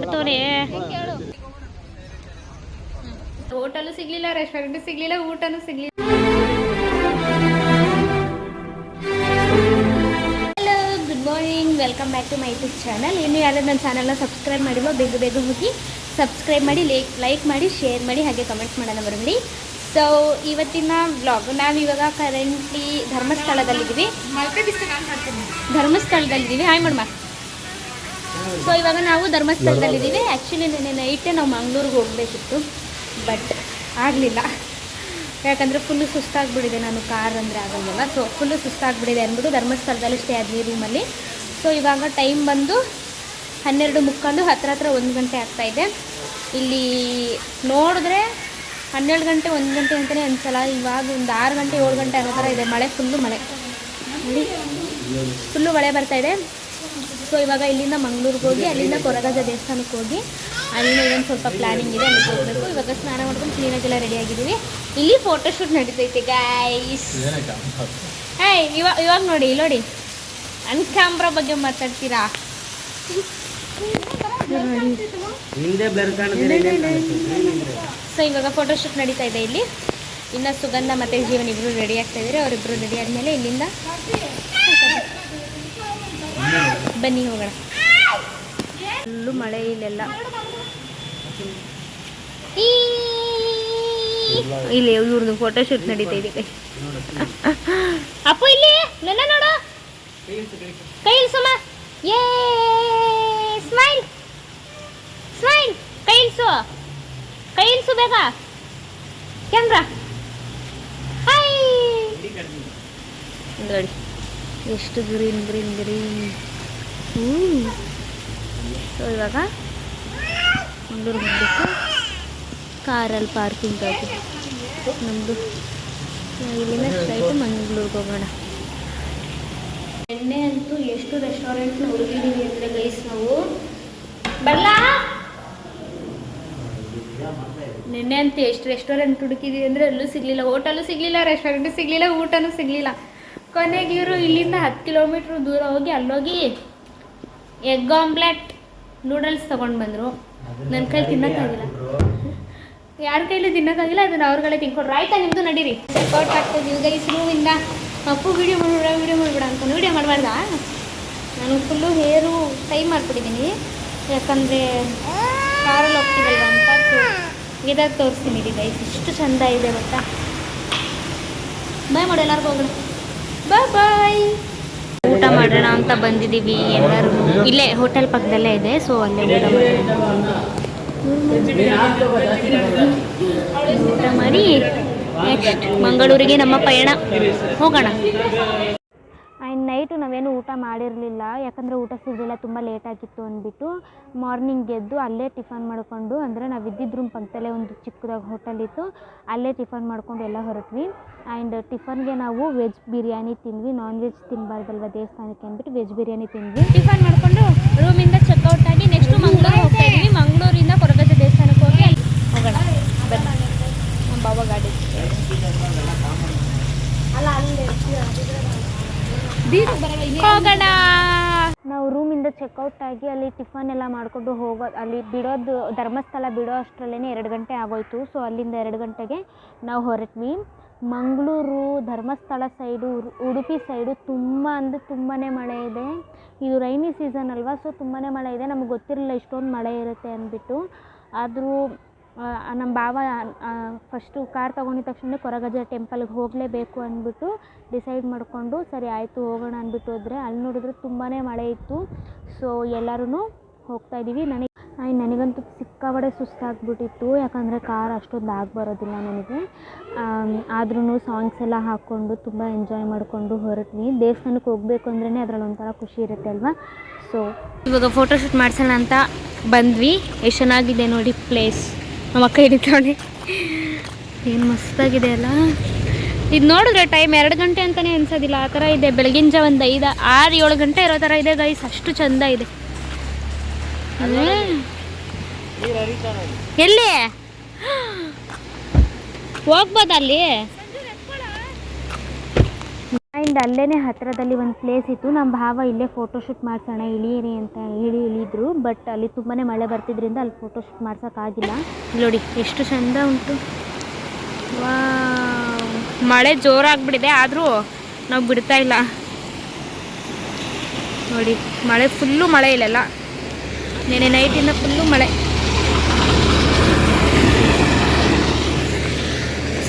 ಆಡ್ತವ್ರೆ hotel ಸಿಗ್ಲಿಲ್ಲ restaurant ಸಿಗ್ಲಿಲ್ಲ ಊಟನೂ ಸಿಗ್ಲಿಲ್ಲ. Hello good morning welcome back to my YouTube channel ಇನ್ನು ಯಾರು ನನ್ನ ಚಾನಲ್ನ ಸಬ್ಸ್ಕ್ರೈಬ್ ಮಾಡಿಲ್ಲ ಬೇಗ ಬೇಗ ಹೋಗಿ ಸಬ್ಸ್ಕ್ರೈಬ್ ಮಾಡಿ ಲೈಕ್ ಲೈಕ್ ಮಾಡಿ ಶೇರ್ ಮಾಡಿ ಹಾಗೆ ಕಮೆಂಟ್ ಮಾಡೋಣ ಬರಬೇಡಿ ಸೊ ಇವತ್ತಿನ ಬ್ಲಾಗ್ ನಾವು ಇವಾಗ ಕರೆಂಟ್ಲಿ ಧರ್ಮಸ್ಥಳದಲ್ಲಿದ್ದೀವಿ ಧರ್ಮಸ್ಥಳದಲ್ಲಿದ್ದೀವಿ. ಹಾಯ್ ಮಾಡಮ್ಮ ಸೊ ಇವಾಗ ನಾವು ಧರ್ಮಸ್ಥಳದಲ್ಲಿದ್ದೀವಿ. ಆ್ಯಕ್ಚುಲಿ ನಿನ್ನೆ ನೈಟೇ ನಾವು ಮಂಗ್ಳೂರಿಗೆ ಹೋಗಬೇಕಿತ್ತು. ಬಟ್ ಆಗಲಿಲ್ಲ. ಯಾಕಂದರೆ ಫುಲ್ಲು ಸುಸ್ತಾಗ್ಬಿಟ್ಟಿದೆ. ನಾನು ಕಾರ್ ಅಂದರೆ ಆಗಲ್ವಲ್ಲ ಸೊ ಫುಲ್ಲು ಸುಸ್ತಾಗ್ಬಿಟ್ಟಿದೆ ಅಂದ್ಬಿಟ್ಟು ಧರ್ಮಸ್ಥಳದಲ್ಲಿ ಸ್ಟೇ ಆದ್ವಿ ರೂಮಲ್ಲಿ ಸೊ ಇವಾಗ ಟೈಮ್ ಬಂದು ಹನ್ನೆರಡು ಮುಕ್ಕಾಲು ಹತ್ರ ಹತ್ರ ಒಂದು ಗಂಟೆ ಆಗ್ತಾಯಿದೆ ಇಲ್ಲಿ ನೋಡಿದ್ರೆ ಹನ್ನೆರಡು ಗಂಟೆ, ಒಂದು ಗಂಟೆ ಅಂತಲೇ ಅನ್ಸಲ್ಲ. ಇವಾಗ ಒಂದು ಆರು ಗಂಟೆ, ಏಳು ಗಂಟೆ ಅನ್ನೋ ಥರ ಇದೆ. ಮಳೆ ಫುಲ್ಲು ಮಳೆ. ಫುಲ್ಲು ಮಳೆ ಬರ್ತಾ ಇದೆ. ಸೊ ಇವಾಗ ಇಲ್ಲಿಂದ ಮಂಗ್ಳೂರಿಗೆ ಹೋಗಿ ಅಲ್ಲಿಂದ ಕೊರಗಜ ದೇವಸ್ಥಾನಕ್ಕೆ ಹೋಗಿ ಅಲ್ಲಿಂದ ಇನ್ನೊಂದು ಸ್ವಲ್ಪ ಪ್ಲಾನಿಂಗ್ ಇದೆ ಅಲ್ಲಿಗೆ ಹೋಗಬೇಕು. ಇವಾಗ ಸ್ನಾನ ಮಾಡ್ಕೊಂಡು ಕ್ಲೀನಾಗೆಲ್ಲ ರೆಡಿ ಆಗಿದ್ದೀವಿ. ಇಲ್ಲಿ ಫೋಟೋಶೂಟ್ ನಡೀತೈತೆ ಗಾಯ್ಸ್ ಹೇ ಇವಾಗ ಇವಾಗ ನೋಡಿ ನೋಡಿ. ನನ್ನ ಕ್ಯಾಮ್ರಾ ಬಗ್ಗೆ ಮಾತಾಡ್ತೀರಾ? ಸೊ ಇವಾಗ ಫೋಟೋಶೂಟ್ ನಡೀತಾ ಇದೆ ಇಲ್ಲಿ. ಇನ್ನು ಸುಗಂಧ ಮತ್ತು ಜೀವನ ಇಬ್ಬರು ರೆಡಿ ಆಗ್ತಾ ಇದ್ದಾರೆ ಅವರಿಬ್ಬರು ರೆಡಿ ಆದಮೇಲೆ ಇಲ್ಲಿಂದ ಬನ್ನಿ ಹೋಗೋಣ. ಫುಲ್ಲು ಮಳೆ ಇಲ್ಲೆಲ್ಲ. ಈ ಇಲ್ಲಿ ಇವ್ರದ್ದು ಫೋಟೋಶೂಟ್ ನಡೀತಾ ಇದೆ ಅಪ್ಪ ಇಲ್ಲಿ ನನ್ನ ನೋಡು. ಕೈ ಸುಮ ಏ ಸ್ಮೈಲ್ ಸ್ಮೈಲ್ ಕೈ ಇಲ್ಸು ಕೈ ಇಲ್ಸು ಬೇಗ. ಕ್ಯಾಮ್ರಾ. ಹಾಯ್ ನೋಡಿ. ಎಷ್ಟು ಗ್ರೀನ್ ಗ್ರೀನ್ ಗ್ರೀನ್. ಹ್ಞೂ ಸೊ ಇವಾಗ ಮಂಗಳೂರು ಹೋಗ್ಬೇಕು. ಕಾರಲ್ಲಿ ಪಾರ್ಕಿಂಗ್ ಆಗಿ ನಮ್ಮದು ಇಲ್ಲಿಂದ ಸ್ಟ್ರೈಟು ಮಂಗಳೂರಿಗೆ ಹೋಗೋಣ. ಎಣ್ಣೆ ಅಂತೂ ಎಷ್ಟು ರೆಸ್ಟೋರೆಂಟ್ನ ಹುಡುಗಿದ್ದೀವಿ ಅಂದರೆ ಗೈಸ್ ನಾವು ಬಲ್ಲ? ನಿನ್ನೆ ಅಂತ ಎಷ್ಟು ರೆಸ್ಟೋರೆಂಟ್ ಹುಡುಕಿದೀವಿ ಅಂದರೆ ಅಲ್ಲೂ ಸಿಗಲಿಲ್ಲ ಹೋಟೆಲು ಸಿಗಲಿಲ್ಲ ರೆಸ್ಟೋರೆಂಟು ಸಿಗಲಿಲ್ಲ, ಊಟನೂ ಸಿಗಲಿಲ್ಲ. ಕೊನೆಗೆ ಇವರು ಇಲ್ಲಿಂದ ಹತ್ತು ಕಿಲೋಮೀಟ್ರ್ ದೂರ ಹೋಗಿ ಅಲ್ಲೋಗಿ ಎಗ್ ಆಮ್ಲೆಟ್ ನೂಡಲ್ಸ್ ತಗೊಂಡು ಬಂದರು. ನನ್ನ ಕೈಲಿ ತಿನ್ನೋಕ್ಕಾಗಿಲ್ಲ. ಯಾರ ಕೈಲಿ ತಿನ್ನೋಕ್ಕಾಗಿಲ್ಲ ಅದನ್ನು ಅವ್ರಗಳೇ ತಿನ್ಕೊಡ್ರು ಆಯ್ತಾ ನಿಮ್ಮದು ನಡೀರಿ. ಚೆಕ್ಔಟ್ ಆಗ್ತದೆ ಗೈಸ್ ರೂಮಿಂದ ಅಪ್ಪು ವೀಡಿಯೋ ಮಾಡಿಬಿಡ ವೀಡಿಯೋ ಮಾಡಿಬಿಡ ಅಂತ ವೀಡಿಯೋ ಮಾಡಬಾರ್ದಾ? ನಾನು ಫುಲ್ಲು ಹೇರು ಟೈ ಮಾಡಿಬಿಟ್ಟಿದ್ದೀನಿ ಯಾಕಂದರೆ ಕಾರಲ್ಲಿ ಹೋಗ್ತಿದ್ದಲ್ವ ಅಂತ ಇದಾಗ ತೋರಿಸ್ತೀನಿ ಗೈಸ್ ಇಷ್ಟು ಚಂದ ಇದೆ ಗೊತ್ತಾ? ಬಾಯ್ ಮಾಡಿ ಎಲ್ಲರಿಗೂ ಹೋಗೋಣ ಬಾಯ್ ಊಟ ಮಾಡೋಣ ಅಂತ ಬಂದಿದ್ದೀವಿ ಎಲ್ಲರೂ. ಇಲ್ಲೇ ಹೋಟೆಲ್ ಪಕ್ಕದಲ್ಲೇ ಇದೆ ಸೊ ಅಲ್ಲೇ ಊಟ ಊಟ ಮಾಡಿ ನೆಕ್ಸ್ಟ್ ಮಂಗಳೂರಿಗೆ ನಮ್ಮ ಪಯಣ. ಹೋಗೋಣ. ನೈಟು ನಾವೇನು ಊಟ ಮಾಡಿರಲಿಲ್ಲ. ಯಾಕಂದರೆ ಊಟ ಸಿಗಲಿಲ್ಲ ತುಂಬ ಲೇಟ್ ಆಗಿತ್ತು ಅಂದ್ಬಿಟ್ಟು ಮಾರ್ನಿಂಗ್ ಎದ್ದು ಅಲ್ಲೇ ಟಿಫನ್ ಮಾಡಿಕೊಂಡು ಅಂದರೆ ನಾವು ಇದ್ದಿದ್ದ ರೂಮ್ ಪಕ್ಕದಲ್ಲೇ ಒಂದು ಚಿಕ್ಕದಾಗಿ ಹೋಟೆಲ್ ಇತ್ತು ಅಲ್ಲೇ ಟಿಫನ್ ಮಾಡ್ಕೊಂಡು ಎಲ್ಲ ಹೊರಟ್ವಿ. ಆ್ಯಂಡ್ ಟಿಫನ್ಗೆ ನಾವು ವೆಜ್ ಬಿರಿಯಾನಿ ತಿಂದ್ವಿ. ನಾನ್ ವೆಜ್ ತಿನ್ನಬಾರ್ದಲ್ವ ದೇವಸ್ಥಾನಕ್ಕೆ ಅಂದ್ಬಿಟ್ಟು ವೆಜ್ ಬಿರಿಯಾನಿ ತಿಂದ್ವಿ. ಟಿಫನ್ ಮಾಡಿಕೊಂಡು ರೂಮಿಂದ ಚೆಕ್ಔಟ್ ಆಗಿ ನೆಕ್ಸ್ಟ್ ಮಂಗಳೂರು ಹೋಗ್ತಾ ಇದ್ವಿ. ಮಂಗಳೂರಿಂದ ಕೊರಗಜ ದೇವಸ್ಥಾನಕ್ಕೆ ಹೋಗಿ ಅಲ್ಲಿ ಹೋಗೋಣ. ನಮ್ಮ ಅಲ್ಲ ಗಾಡಿ ಹೋಗೋಣ. ನಾವು ರೂಮಿಂದ ಚೆಕ್ಔಟ್ ಆಗಿ ಅಲ್ಲಿ ಟಿಫನ್ ಎಲ್ಲ ಮಾಡಿಕೊಂಡು ಹೋಗೋದು ಅಲ್ಲಿ ಬಿಡೋದು, ಧರ್ಮಸ್ಥಳ ಬಿಡೋ ಅಷ್ಟರಲ್ಲೇ ಎರಡು ಗಂಟೆ ಆಗೋಯ್ತು. ಸೊ ಅಲ್ಲಿಂದ ಎರಡು ಗಂಟೆಗೆ ನಾವು ಹೊರಟ್ವಿ. ಮಂಗಳೂರು, ಧರ್ಮಸ್ಥಳ ಸೈಡು ಉಡುಪಿ ಸೈಡು ತುಂಬ ಅಂದರೆ ತುಂಬಾ ಮಳೆ ಇದೆ. ಇದು ರೈನಿ ಸೀಸನ್ ಅಲ್ವಾ ಸೊ ತುಂಬಾ ಮಳೆ ಇದೆ. ನಮಗೆ ಗೊತ್ತಿರಲಿಲ್ಲ ಇಷ್ಟೊಂದು ಮಳೆ ಇರುತ್ತೆ ಅಂದ್ಬಿಟ್ಟು. ಆದರೂ ನಮ್ಮ ಭಾವ ಫಸ್ಟು ಕಾರ್ ತಗೊಂಡಿದ್ ತಕ್ಷಣ ಕೊರಗಜ ಟೆಂಪಲ್ಗೆ ಹೋಗಲೇಬೇಕು ಅಂದ್ಬಿಟ್ಟು ಡಿಸೈಡ್ ಮಾಡಿಕೊಂಡು, ಸರಿ ಆಯಿತು ಹೋಗೋಣ ಅಂದ್ಬಿಟ್ಟು ಹೋದರೆ ಅಲ್ಲಿ ನೋಡಿದ್ರೆ ತುಂಬಾ ಮಳೆ ಇತ್ತು. ಸೊ ಎಲ್ಲರೂ ಹೋಗ್ತಾ ಇದ್ದೀವಿ ನನಗೆ ನನಗಂತೂ ಸಿಕ್ಕಾಬಡೆ ಸುಸ್ತಾಗ್ಬಿಟ್ಟಿತ್ತು. ಯಾಕಂದರೆ ಕಾರ್ ಅಷ್ಟೊಂದು ಆಗಿ ಬರೋದಿಲ್ಲ ನನಗೆ ಆದ್ರೂ ಸಾಂಗ್ಸ್ ಎಲ್ಲ ಹಾಕ್ಕೊಂಡು ತುಂಬ ಎಂಜಾಯ್ ಮಾಡಿಕೊಂಡು ಹೊರಟ್ವಿ. ದೇವಸ್ಥಾನಕ್ಕೆ ಹೋಗಬೇಕು ಅಂದ್ರೇ ಅದ್ರಲ್ಲಿ ಒಂಥರ ಖುಷಿ ಇರುತ್ತೆ ಅಲ್ವಾ? ಸೊ ಇವಾಗ ಫೋಟೋಶೂಟ್ ಮಾಡ್ಸೋಣ ಅಂತ ಬಂದ್ವಿ. ಎಷ್ಟು ಚೆನ್ನಾಗಿದೆ ನೋಡಿ ಪ್ಲೇಸ್ ನಮ್ಮ ಅಕ್ಕ ಹಿಡಿತಾಳೆ ಏನು ಮಸ್ತಾಗಿದೆ ಅಲ್ಲ. ಇದು ನೋಡಿದ್ರೆ ಟೈಮ್ ಎರಡು ಗಂಟೆ ಅಂತಲೇ ಅನ್ಸೋದಿಲ್ಲ. ಆ ಥರ ಇದೆ. ಬೆಳಗಿನ ಜಾವ ಒಂದು ಐದು, ಆರು, ಏಳು ಗಂಟೆ ಇರೋ ಥರ ಇದೆ ಗೈಸ್ ಅಷ್ಟು ಚಂದ ಇದೆ. ಎಲ್ಲಿ? ಹೋಗ್ಬೋದ ಅಲ್ಲಿ? ಆ್ಯಂಡ್ ಅಲ್ಲೇ ಹತ್ತಿರದಲ್ಲಿ ಒಂದು ಪ್ಲೇಸ್ ಇತ್ತು. ನಮ್ಮ ಭಾವ ಇಲ್ಲೇ ಫೋಟೋಶೂಟ್ ಮಾಡ್ಸೋಣ, ಇಳಿಯಿರಿ ಅಂತ ಹೇಳಿ ಇಳಿದ್ರು. ಬಟ್ ಅಲ್ಲಿ ತುಂಬಾ ಮಳೆ ಬರ್ತಿದ್ರಿಂದ ಅಲ್ಲಿ ಫೋಟೋಶೂಟ್ ಮಾಡ್ಸೋಕ್ಕಾಗಿಲ್ಲ ನೋಡಿ, ಎಷ್ಟು ಚಂದ ಉಂಟು. ಮಳೆ ಜೋರಾಗ್ಬಿಟ್ಟಿದೆ, ಆದರೂ ನಾವು ಬಿಡ್ತಾ ಇಲ್ಲ. ನೋಡಿ, ಮಳೆ ಫುಲ್ಲು ಮಳೆ ಇಲ್ಲಲ್ಲ. ನೆನೆ ನೈಟಿಂದ ಫುಲ್ಲು ಮಳೆ.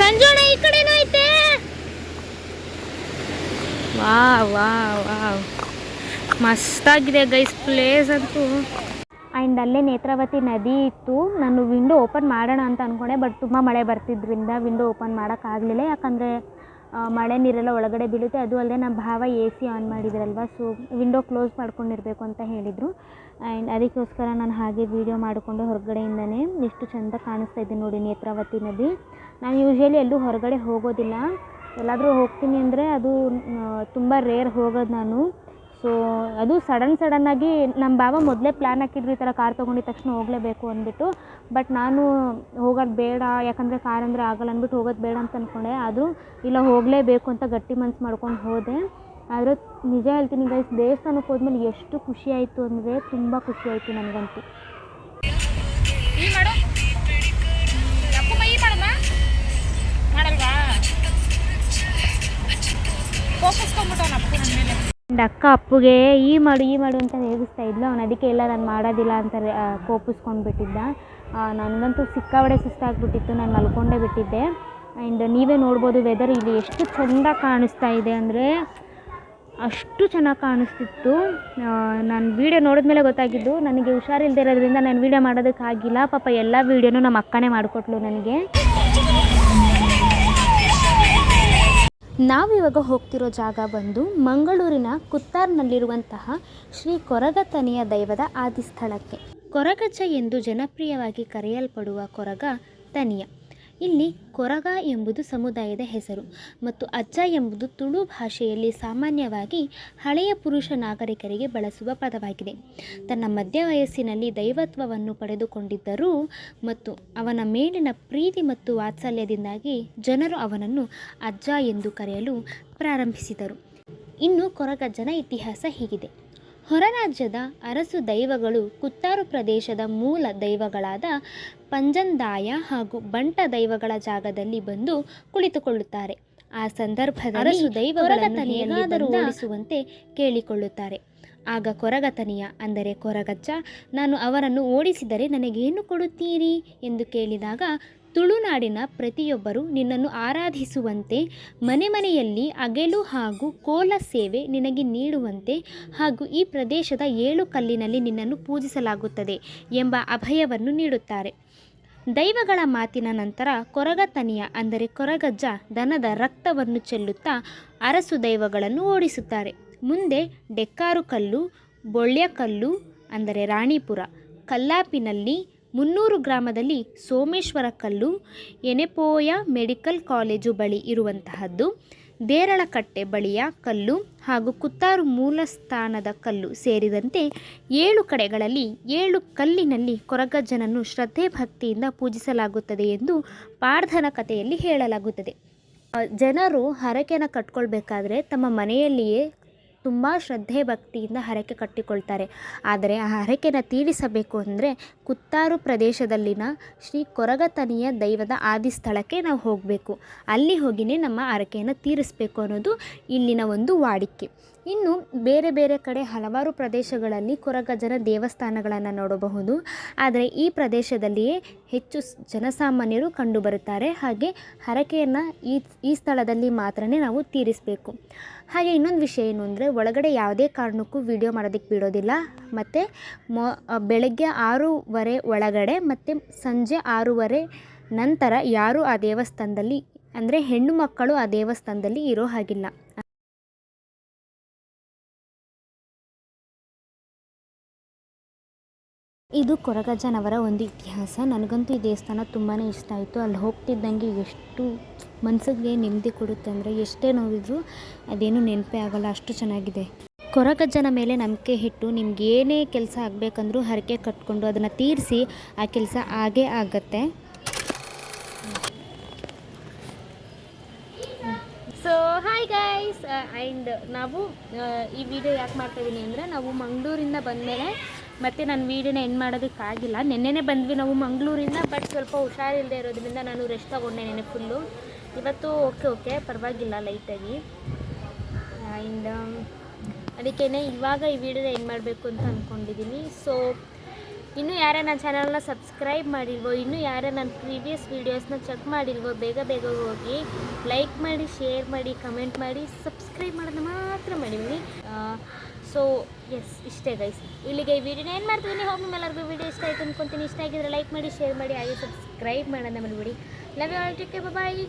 ಸಂಜೋಣ ಈ ವಾ ವಾ ವಾವ್ ಮಸ್ತಾಗಿದೆ ಗೈಸ್ ಪ್ಲೇಸ್ ಅಂತೂ. ಆ್ಯಂಡ್ ಅಲ್ಲೇ ನೇತ್ರಾವತಿ ನದಿ ಇತ್ತು. ನಾನು ವಿಂಡೋ ಓಪನ್ ಮಾಡೋಣ ಅಂತ ಅಂದ್ಕೊಂಡೆ ಬಟ್ ತುಂಬ ಮಳೆ ಬರ್ತಿದ್ರಿಂದ ವಿಂಡೋ ಓಪನ್ ಮಾಡೋಕ್ಕಾಗಲಿಲ್ಲ ಯಾಕಂದರೆ ಮಳೆ ನೀರೆಲ್ಲ ಒಳಗಡೆ ಬೀಳುತ್ತೆ. ಅದು ಅಲ್ಲದೆ ನಮ್ಮ ಭಾವ ಎ ಸಿ ಆನ್ ಮಾಡಿದ್ರಲ್ವ? ಸೊ ವಿಂಡೋ ಕ್ಲೋಸ್ ಮಾಡ್ಕೊಂಡಿರಬೇಕು ಅಂತ ಹೇಳಿದರು. ಆ್ಯಂಡ್ ಅದಕ್ಕೋಸ್ಕರ ನಾನು ಹಾಗೆ ವೀಡಿಯೋ ಮಾಡಿಕೊಂಡು ಹೊರಗಡೆಯಿಂದನೇ ಎಷ್ಟು ಚೆಂದ ಕಾಣಿಸ್ತಾ ಇದೆ ನೋಡಿ ನೇತ್ರಾವತಿ ನದಿ. ನಾನು ಯೂಶ್ವಲಿ ಎಲ್ಲೂ ಹೊರಗಡೆ ಹೋಗೋದಿಲ್ಲ. ಎಲ್ಲಾದರೂ ಹೋಗ್ತೀನಿ ಅಂದರೆ ಅದು ತುಂಬ ರೇರ್ ಹೋಗೋದು ನಾನು. ಸೊ ಅದು ಸಡನ್ ಸಡನ್ನಾಗಿ ನಮ್ಮ ಬಾವ ಮೊದಲೇ ಪ್ಲ್ಯಾನ್ ಹಾಕಿದ್ರು ಈ ಥರ ಕಾರ್ ತೊಗೊಂಡಿದ ತಕ್ಷಣ ಹೋಗಲೇಬೇಕು ಅಂದ್ಬಿಟ್ಟು. ಬಟ್ ನಾನು ಹೋಗೋದು ಬೇಡ, ಯಾಕಂದರೆ ಕಾರ್ ಅಂದರೆ ಆಗಲ್ಲ ಅಂದ್ಬಿಟ್ಟು ಹೋಗೋದು ಬೇಡ ಅಂತ ಅಂದ್ಕೊಂಡೆ ಆದರೂ ಇಲ್ಲ ಹೋಗಲೇಬೇಕು ಅಂತ ಗಟ್ಟಿ ಮನ್ಸು ಮಾಡ್ಕೊಂಡು ಹೋದೆ. ಆದರೆ ನಿಜ ಹೇಳ್ತೀನಿ ಗೈಸ್ ದೇವಸ್ಥಾನಕ್ಕೆ ಹೋದ್ಮೇಲೆ ಎಷ್ಟು ಖುಷಿ ಆಯಿತು ಅಂದರೆ ತುಂಬ ಖುಷಿ ಆಯಿತು ನನಗಂತೂ. ಆ್ಯಂಡ್ ಅಕ್ಕ ಅಪ್ಪುಗೆ ಈ ಮಾಡು ಈ ಮಾಡು ಅಂತ ರೇಗಿಸ್ತಾ ಇದ್ಲು. ಅವ್ನು ಅದಕ್ಕೆ ಎಲ್ಲ ನಾನು ಮಾಡೋದಿಲ್ಲ ಅಂತ ಕೋಪಿಸ್ಕೊಂಡು ಬಿಟ್ಟಿದ್ದ. ಆ, ನನಗಂತೂ ಸಿಕ್ಕಾಬಡೆ ಸುಸ್ತಾಗ್ಬಿಟ್ಟಿತ್ತು. ನಾನು ಮಲ್ಕೊಂಡೇ ಬಿಟ್ಟಿದ್ದೆ. ಆ್ಯಂಡ್ ನೀವೇ ನೋಡ್ಬೋದು ವೆದರ್ ಇಲ್ಲಿ ಎಷ್ಟು ಚೆಂದ ಕಾಣಿಸ್ತಾ ಇದೆ ಅಂದರೆ ಅಷ್ಟು ಚೆನ್ನಾಗಿ ಕಾಣಿಸ್ತಿತ್ತು. ನಾನು ವೀಡಿಯೋ ನೋಡಿದ್ಮೇಲೆ ಗೊತ್ತಾಗಿದ್ದು ನನಗೆ ಹುಷಾರಿಲ್ಲದೆ ಇರೋದ್ರಿಂದ ನಾನು ವೀಡಿಯೋ ಮಾಡೋದಕ್ಕಾಗಿಲ್ಲ. ಪಾಪ ಎಲ್ಲ ವೀಡಿಯೋನು ನಮ್ಮ ಅಕ್ಕನೇ ಮಾಡಿಕೊಟ್ಲು ನನಗೆ. ನಾವಿವಾಗ ಹೋಗ್ತಿರೋ ಜಾಗ ಬಂದು ಮಂಗಳೂರಿನ ಕುತ್ತಾರ್ನಲ್ಲಿರುವಂತಹ ಶ್ರೀ ಕೊರಗತನೆಯ ದೈವದ ಆದಿಸ್ಥಳಕ್ಕೆ. ಕೊರಗಜ್ಜ ಎಂದು ಜನಪ್ರಿಯವಾಗಿ ಕರೆಯಲ್ಪಡುವ ಕೊರಗ ತನಿಯ. ಇಲ್ಲಿ ಕೊರಗ ಎಂಬುದು ಸಮುದಾಯದ ಹೆಸರು ಮತ್ತು ಅಜ್ಜ ಎಂಬುದು ತುಳು ಭಾಷೆಯಲ್ಲಿ ಸಾಮಾನ್ಯವಾಗಿ ಹಳೆಯ ಪುರುಷ ನಾಗರಿಕರಿಗೆ ಬಳಸುವ ಪದವಾಗಿದೆ. ತನ್ನ ಮಧ್ಯ ವಯಸ್ಸಿನಲ್ಲಿ ದೈವತ್ವವನ್ನು ಪಡೆದುಕೊಂಡಿದ್ದರೂ ಮತ್ತು ಅವನ ಮೇಲಿನ ಪ್ರೀತಿ ಮತ್ತು ವಾತ್ಸಲ್ಯದಿಂದಾಗಿ ಜನರು ಅವನನ್ನು ಅಜ್ಜ ಎಂದು ಕರೆಯಲು ಪ್ರಾರಂಭಿಸಿದರು. ಇನ್ನು ಕೊರಗಜ್ಜನ ಇತಿಹಾಸ ಹೀಗಿದೆ. ಹೊರರಾಜ್ಯದ ಅರಸು ದೈವಗಳು ಕುತ್ತಾರು ಪ್ರದೇಶದ ಮೂಲ ದೈವಗಳಾದ ಪಂಜಂದಾಯ ಹಾಗೂ ಬಂಟ ದೈವಗಳ ಜಾಗದಲ್ಲಿ ಬಂದು ಕುಳಿತುಕೊಳ್ಳುತ್ತಾರೆ. ಆ ಸಂದರ್ಭದಲ್ಲಿ ಅರಸು ದೈವಗಳನ್ನು ಓಡಿಸುವಂತೆ ಕೇಳಿಕೊಳ್ಳುತ್ತಾರೆ. ಆಗ ಕೊರಗತನಿಯ ಅಂದರೆ ಕೊರಗಜ್ಜ ನಾನು ಅವರನ್ನು ಓಡಿಸಿದರೆ ನನಗೇನು ಕೊಡುತ್ತೀರಿ? ಎಂದು ಕೇಳಿದಾಗ ತುಳುನಾಡಿನ ಪ್ರತಿಯೊಬ್ಬರು ನಿನ್ನನ್ನು ಆರಾಧಿಸುವಂತೆ, ಮನೆ ಮನೆಯಲ್ಲಿ ಅಗೆಲು ಹಾಗೂ ಕೋಲ ಸೇವೆ ನಿನಗೆ ನೀಡುವಂತೆ ಹಾಗೂ ಈ ಪ್ರದೇಶದ ಏಳು ಕಲ್ಲಿನಲ್ಲಿ ನಿನ್ನನ್ನು ಪೂಜಿಸಲಾಗುತ್ತದೆ ಎಂಬ ಅಭಯವನ್ನು ನೀಡುತ್ತಾರೆ. ದೈವಗಳ ಮಾತಿನ ನಂತರ ಕೊರಗತನಿಯ, ಅಂದರೆ ಕೊರಗಜ್ಜ, ದನದ ರಕ್ತವನ್ನು ಚೆಲ್ಲುತ್ತಾ ಅರಸು ದೈವಗಳನ್ನು ಓಡಿಸುತ್ತಾರೆ. ಮುಂದೆ ಡೆಕ್ಕಾರು ಕಲ್ಲು ಬೊಳ್ಯಕಲ್ಲು ಅಂದರೆ ರಾಣಿಪುರ, ಕಲ್ಲಾಪಿನಲ್ಲಿ ಮುನ್ನೂರು ಗ್ರಾಮದಲ್ಲಿ ಸೋಮೇಶ್ವರ ಕಲ್ಲು, ಎನೆಪೋಯ ಮೆಡಿಕಲ್ ಕಾಲೇಜು ಬಳಿ ಇರುವಂತಹದ್ದು, ದೇರಳಕಟ್ಟೆ ಬಳಿಯ ಕಲ್ಲು ಹಾಗೂ ಕುತ್ತಾರು ಮೂಲಸ್ಥಾನದ ಕಲ್ಲು ಸೇರಿದಂತೆ ಏಳು ಕಡೆಗಳಲ್ಲಿ ಏಳು ಕಲ್ಲಿನಲ್ಲಿ ಕೊರಗಜ್ಜನನ್ನು ಶ್ರದ್ಧೆ ಭಕ್ತಿಯಿಂದ ಪೂಜಿಸಲಾಗುತ್ತದೆ ಎಂದು ಪಾರ್ಧನ ಕಥೆಯಲ್ಲಿ ಹೇಳಲಾಗುತ್ತದೆ. ಜನರು ಹರಕೆನ ಕಟ್ಕೊಳ್ಬೇಕಾದ್ರೆ ತಮ್ಮ ಮನೆಯಲ್ಲಿಯೇ ತುಂಬ ಶ್ರದ್ಧೆ ಭಕ್ತಿಯಿಂದ ಹರಕೆ ಕಟ್ಟಿಕೊಳ್ತಾರೆ. ಆದರೆ ಆ ಹರಕೆನ ತೀರಿಸಬೇಕು ಅಂದರೆ ಕುತ್ತಾರು ಪ್ರದೇಶದಲ್ಲಿನ ಶ್ರೀ ಕೊರಗತನಿಯ ದೈವದ ಆದಿ ಸ್ಥಳಕ್ಕೆ ನಾವು ಹೋಗಬೇಕು. ಅಲ್ಲಿ ಹೋಗಿನೇ ನಮ್ಮ ಹರಕೆಯನ್ನು ತೀರಿಸಬೇಕು ಅನ್ನೋದು ಇಲ್ಲಿನ ಒಂದು ವಾಡಿಕೆ. ಇನ್ನು ಬೇರೆ ಬೇರೆ ಕಡೆ ಹಲವಾರು ಪ್ರದೇಶಗಳಲ್ಲಿ ಕೊರಗಜ್ಜನ ದೇವಸ್ಥಾನಗಳನ್ನು ನೋಡಬಹುದು. ಆದರೆ ಈ ಪ್ರದೇಶದಲ್ಲಿಯೇ ಹೆಚ್ಚು ಜನಸಾಮಾನ್ಯರು ಕಂಡುಬರುತ್ತಾರೆ. ಹಾಗೆ ಹರಕೆಯನ್ನು ಈ ಈ ಸ್ಥಳದಲ್ಲಿ ಮಾತ್ರ ನಾವು ತೀರಿಸಬೇಕು. ಹಾಗೆ ಇನ್ನೊಂದು ವಿಷಯ ಏನು ಅಂದರೆ ಒಳಗಡೆ ಯಾವುದೇ ಕಾರಣಕ್ಕೂ ವಿಡಿಯೋ ಮಾಡೋದಕ್ಕೆ ಬಿಡೋದಿಲ್ಲ. ಮತ್ತು ಮೊ, ಬೆಳಗ್ಗೆ ಆರೂವರೆ ಒಳಗಡೆ ಮತ್ತು ಸಂಜೆ ಆರೂವರೆ ನಂತರ ಯಾರೂ ಆ ದೇವಸ್ಥಾನದಲ್ಲಿ, ಅಂದರೆ ಹೆಣ್ಣು ಮಕ್ಕಳು ಆ ದೇವಸ್ಥಾನದಲ್ಲಿ ಇರೋ ಹಾಗಿಲ್ಲ. ಇದು ಕೊರಗಜ್ಜನವರ ಒಂದು ಇತಿಹಾಸ. ನನಗಂತೂ ಈ ದೇವಸ್ಥಾನ ತುಂಬಾ ಇಷ್ಟ ಆಯಿತು. ಅಲ್ಲಿ ಹೋಗ್ತಿದ್ದಂಗೆ ಎಷ್ಟು ಮನಸ್ಸಿಗೆ ನೆಮ್ಮದಿ ಕೊಡುತ್ತೆ ಅಂದರೆ ಎಷ್ಟೇ ನೋವಿದ್ರು ಅದೇನು ನೆನಪೇ ಆಗಲ್ಲ. ಅಷ್ಟು ಚೆನ್ನಾಗಿದೆ. ಕೊರಗಜ್ಜನ ಮೇಲೆ ನಂಬಿಕೆ ಇಟ್ಟು ನಿಮ್ಗೆ ಏನೇ ಕೆಲಸ ಆಗಬೇಕಂದ್ರೂ ಹರಕೆ ಕಟ್ಕೊಂಡು ಅದನ್ನು ತೀರಿಸಿ ಆ ಕೆಲಸ ಆಗೇ ಆಗತ್ತೆ. ಸೊ ಹಾಯ್ ಗೈಸ್ ಆ್ಯಂಡ್ ನಾವು ಈ ವಿಡಿಯೋ ಯಾಕೆ ಮಾಡ್ತಾಯಿದ್ದೀನಿ ಅಂದರೆ ನಾವು ಮಂಗಳೂರಿಂದ ಬಂದಮೇಲೆ ಮತ್ತೆ ನಾನು ವೀಡಿಯೋನ ಎಂಡ್ ಮಾಡೋದಕ್ಕಾಗಿಲ್ಲ. ನಿನ್ನೆನೇ ಬಂದ್ವಿ ನಾವು ಮಂಗಳೂರಿಂದ ಬಟ್ ಸ್ವಲ್ಪ ಹುಷಾರಿಲ್ಲದೆ ಇರೋದ್ರಿಂದ ನಾನು ರೆಸ್ಟ್ ತೊಗೊಂಡೆ ನೆನೆ ಫುಲ್ಲು ಇವತ್ತು ಓಕೆ ಓಕೆ ಪರವಾಗಿಲ್ಲ ಲೈಟಾಗಿ ಆ್ಯಂಡ್ ಅದಕ್ಕೇ ಇವಾಗ ಈ ವಿಡಿಯೋನ ಏನು ಮಾಡಬೇಕು ಅಂತ ಅಂದ್ಕೊಂಡಿದ್ದೀನಿ ಸೊ ಇನ್ನೂ ಯಾರೇ ನನ್ನ ಚಾನಲ್ನ ಸಬ್ಸ್ಕ್ರೈಬ್ ಮಾಡಿಲ್ವೋ, ಇನ್ನೂ ಯಾರೇ ನನ್ನ ಪ್ರೀವಿಯಸ್ ವೀಡಿಯೋಸ್ನ ಚೆಕ್ ಮಾಡಿಲ್ವೋ, ಬೇಗ ಬೇಗ ಹೋಗಿ ಲೈಕ್ ಮಾಡಿ ಶೇರ್ ಮಾಡಿ ಕಮೆಂಟ್ ಮಾಡಿ ಸಬ್ಸ್ಕ್ರೈಬ್ ಮಾಡೋದನ್ನ ಮಾತ್ರ ಮಾಡಿಬಿಡಿ ಸೊ ಎಸ್ ಇಷ್ಟೇ ಗೈಸ್ ಇಲ್ಲಿಗೆ ಈ ವಿಡಿಯೋನ ಏನು ಮಾಡ್ತೀನಿ ಹೋಗಿ ನಿಮ್ಮೆಲ್ಲರಿಗೂ ವಿಡಿಯೋ ಇಷ್ಟ ಆಯಿತು ಅನ್ಕೊತೀನಿ. ಇಷ್ಟ ಆಗಿದ್ರೆ ಲೈಕ್ ಮಾಡಿ ಶೇರ್ ಮಾಡಿ, ಹಾಗೆ ಸಬ್ಸ್ಕ್ರೈಬ್ ಮಾಡೋದನ್ನ ಮಾಡಿಬಿಡಿ love you all take bye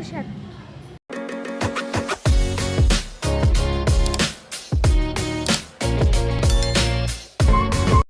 ಹುಷಾರು.